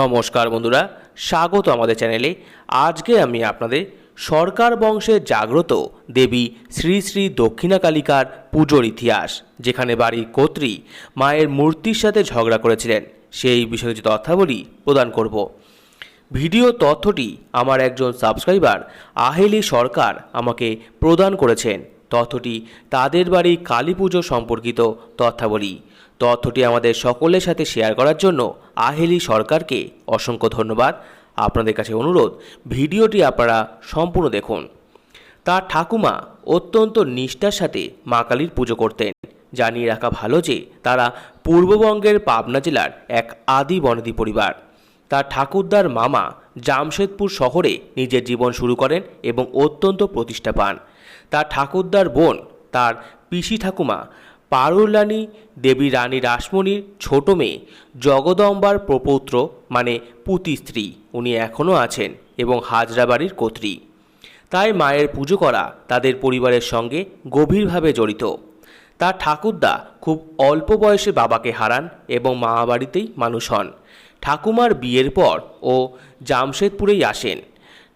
নমস্কার বন্ধুরা, স্বাগত আমাদের চ্যানেলে। আজকে আমি আপনাদের সরকার বংশের জাগ্রত দেবী শ্রী শ্রী দক্ষিণা কালিকার পুজোর ইতিহাস, যেখানে বাড়ির কর্ত্রী মায়ের মূর্তির সাথে ঝগড়া করেছিলেন। সেই বিষয়ে কিছু তথ্যাবলী প্রদান করব। ভিডিও তথ্যটি আমার একজন সাবস্ক্রাইবার আহেলি সরকার আমাকে প্রদান করেছেন। তথ্যটি তাদের বাড়ি কালী পুজো সম্পর্কিত তথ্যাবলী। তথ্যটি আমাদের সকলের সাথে শেয়ার করার জন্য আহেলি সরকারকে অসংখ্য ধন্যবাদ। আপনাদের কাছে অনুরোধ, ভিডিওটি আপনারা সম্পূর্ণ দেখুন। তার ঠাকুমা অত্যন্ত নিষ্ঠার সাথে মা কালীর পুজো করতেন। জানিয়ে রাখা ভালো যে, তারা পূর্ববঙ্গের পাবনা জেলার এক আদি বনেদি পরিবার। তার ঠাকুরদার মামা জামশেদপুর শহরে নিজের জীবন শুরু করেন এবং অত্যন্ত প্রতিষ্ঠা পান। তার ঠাকুরদার বোন, তার পিসি ঠাকুমা পারুলানি দেবী রানী রাসমণির ছোট মেয়ে, জগদম্বার প্রপৌত্র মানে পুতি স্ত্রী, উনি এখনও আছেন এবং হাজরাবাড়ির কর্ত্রী। তাই মায়ের পুজো করা তাদের পরিবারের সঙ্গে গভীরভাবে জড়িত। তার ঠাকুরদা খুব অল্প বয়সে বাবাকে হারান এবং মামা বাড়িতেই মানুষ হন। ঠাকুমার বিয়ের পর ও জামশেদপুরেই আসেন।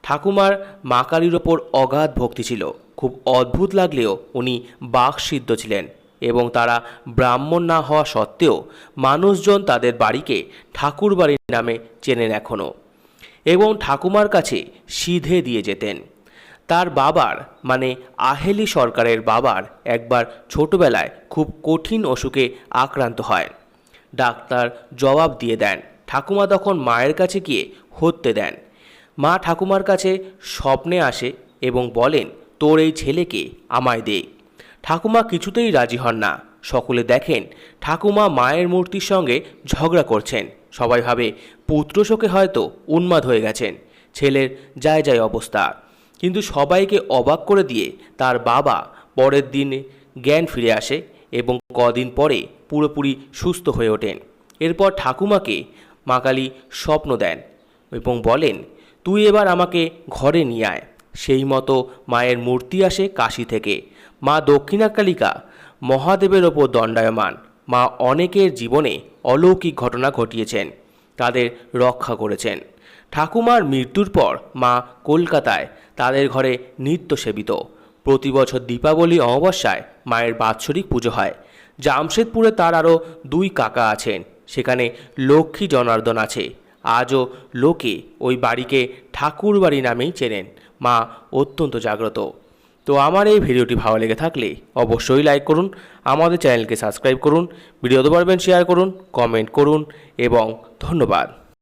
ঠাকুমার মা কালীর ওপর অগাধ ভক্তি ছিল। খুব অদ্ভুত লাগলেও উনি বাকসিদ্ধ ছিলেন। এবং তারা ব্রাহ্মণ না হওয়া সত্ত্বেও মানুষজন তাদের বাড়িকে ঠাকুর বাড়ির নামে চেনেন এখনও এবং ঠাকুমার কাছে সিধে দিয়ে যেতেন। তার বাবার মানে আহেলি সরকারের বাবার, একবার ছোটবেলায় খুব কঠিন অসুখে আক্রান্ত হয়। ডাক্তার জবাব দিয়ে দেন, ঠাকুমা তখন মায়ের কাছে গিয়ে হত্যে দেন। মা ঠাকুমার কাছে স্বপ্নে আসে এবং বলেন, তোর এই ছেলেকে আমায় দে। ঠাকুমা কিছুতেই রাজি হন না। সকলে দেখেন, ঠাকুমা মায়ের মূর্তির সঙ্গে ঝগড়া করছেন। সবাই ভাবে, পুত্র শোকে হয়তো উন্মাদ হয়ে গেছেন। ছেলের যায় যায় অবস্থা। কিন্তু সবাইকে অবাক করে দিয়ে তার বাবা পরের দিনে জ্ঞান ফিরে আসে এবং কদিন পরে পুরোপুরি সুস্থ হয়ে ওঠেন। এরপর ঠাকুমাকে মা কালী স্বপ্ন দেন এবং বলেন, তুই এবার আমাকে ঘরে নিয়ে আয়। সেই মতো মায়ের মূর্তি আসে কাশি থেকে। মা দক্ষিণাকালিকা মহাদেবের ওপর দণ্ডায়মান। মা অনেকের জীবনে অলৌকিক ঘটনা ঘটিয়েছেন, তাদের রক্ষা করেছেন। ঠাকুমার মৃত্যুর পর মা কলকাতায় তাদের ঘরে নিত্য সেবিত। প্রতি বছর দীপাবলি অমাবস্যায় মায়ের বাৎসরিক পুজো হয়। জামশেদপুরে তার আরও দুই কাকা আছেন, সেখানে লক্ষ্মী জনার্দন আছে। আজও লোকে ওই বাড়িকে ঠাকুর বাড়ি নামেই চেনেন। মা অত্যন্ত জাগ্রত। তো আমার এই ভিডিওটি ভালো লেগে থাকলে অবশ্যই লাইক করুন, আমাদের চ্যানেলকে সাবস্ক্রাইব করুন ভিডিও তো পারবেন শেয়ার করুন, কমেন্ট করুন এবং ধন্যবাদ।